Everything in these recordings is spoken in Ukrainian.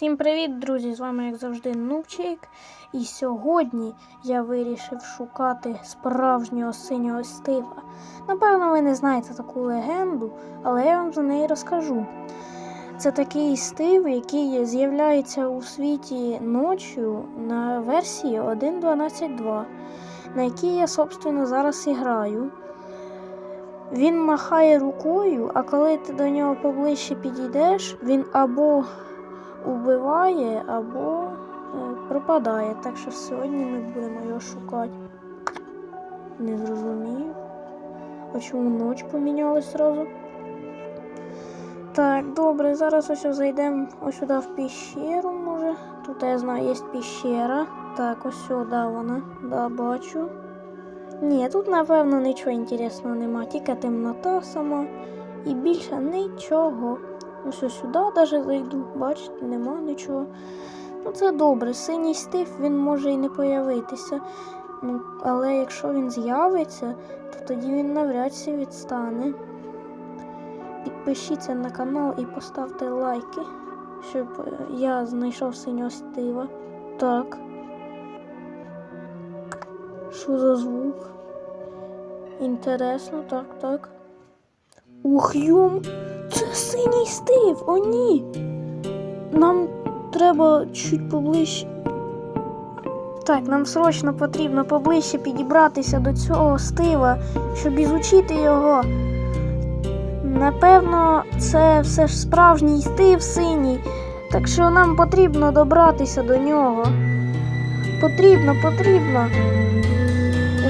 Всім привіт, друзі! З вами, як завжди, Нубчик. І сьогодні я вирішив шукати справжнього синього стива. Напевно, ви не знаєте таку легенду, але я вам за неї розкажу. Це такий стив, який з'являється у світі ночі на версії 1.12.2, на якій я, собственно, зараз і граю. Він махає рукою, а коли ти до нього поближче підійдеш, він або убиває, або е, пропадає. Так що сьогодні ми будемо його шукати. Не зрозумів. А чому ніч помінялась одразу? Так, добре, зараз ось зайдемо ось сюди в піщеру, може. Тут я знаю, є піщера. Так, ось сюди вона. Да, бачу. Ні, тут, напевно, нічого інтересного нема, тільки темнота сама і більше нічого. Ось ось сюди навіть зайду, бачите, нема нічого. Ну це добре, синій стив він може і не появитися. Ну, але якщо він з'явиться, то тоді він навряд чи відстане. Підпишіться на канал і поставте лайки, щоб е, я знайшов синього стива. Так. Що за звук? Інтересно, так, так. Ух, юм! Це синій стив! О, ні! Нам треба чуть поближче. Так, нам срочно потрібно поближче підібратися до цього стива, щоб ізучити його. Напевно, це все ж справжній стив синій, так що нам потрібно добратися до нього. Потрібно, потрібно.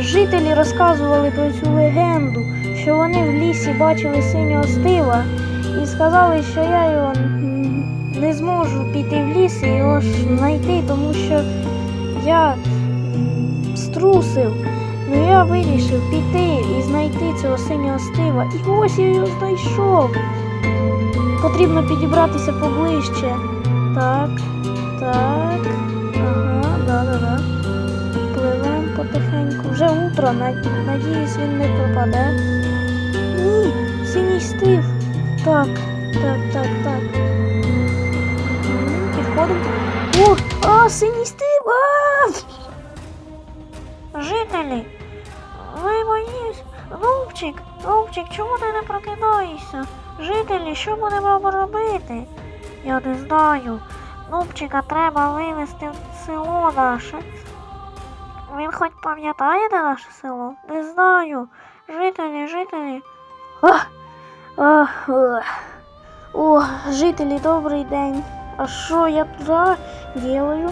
Жителі розказували про цю легенду, що вони в лісі бачили синього стива і сказали, що я його не зможу піти в ліс і його ж знайти, тому що я струсив. Ну я вирішив піти і знайти цього синього стива. І ось я його знайшов. Потрібно підібратися поближче. Так, так. Потихеньку. Вже утро, над- надіюсь, він не пропаде. Ні, синій стив. Так, так, так, так. Підходимо. О, а, синій стив! А! Жителі, ви мої. Рубчик, Рубчик, чому ти не прокидаєшся? Жителі, що будемо робити? Я не знаю. Нубчика треба вивезти в село наше. Він хоч пам'ятає де наше село? Не знаю. Жителі, жителі. Ах, ах, ах. О, жителі, добрий день. А що я туди делаю?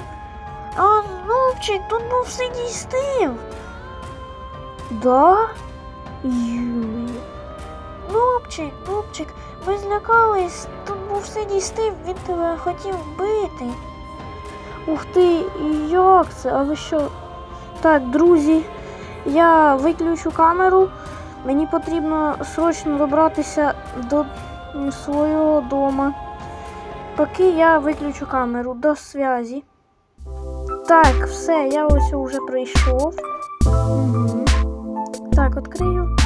А, Нубчик, тут був синій стив. Да? Юй. Нубчик, Нубчик, ви злякались, тут був синій стив, він тебе хотів вбити. Ух ти, як це? А ви що? Так, друзі, я виключу камеру. Мені потрібно срочно добратися до свого дома. Поки я виключу камеру до зв'язі. Так, все, я ось вже прийшов. Так, відкрию.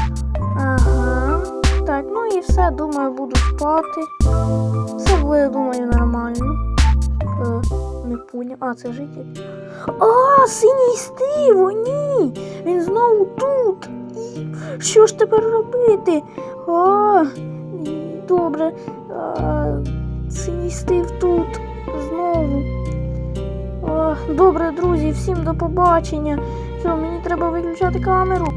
Ага. Так, ну і все, думаю, буду спати. Все буде, думаю, нормально. Е, не поняв. А, це житель. А, синій Що ж тепер робити? А, добре. А, сістив тут. Знову. А, добре, друзі, всім до побачення. Що, мені треба виключати камеру.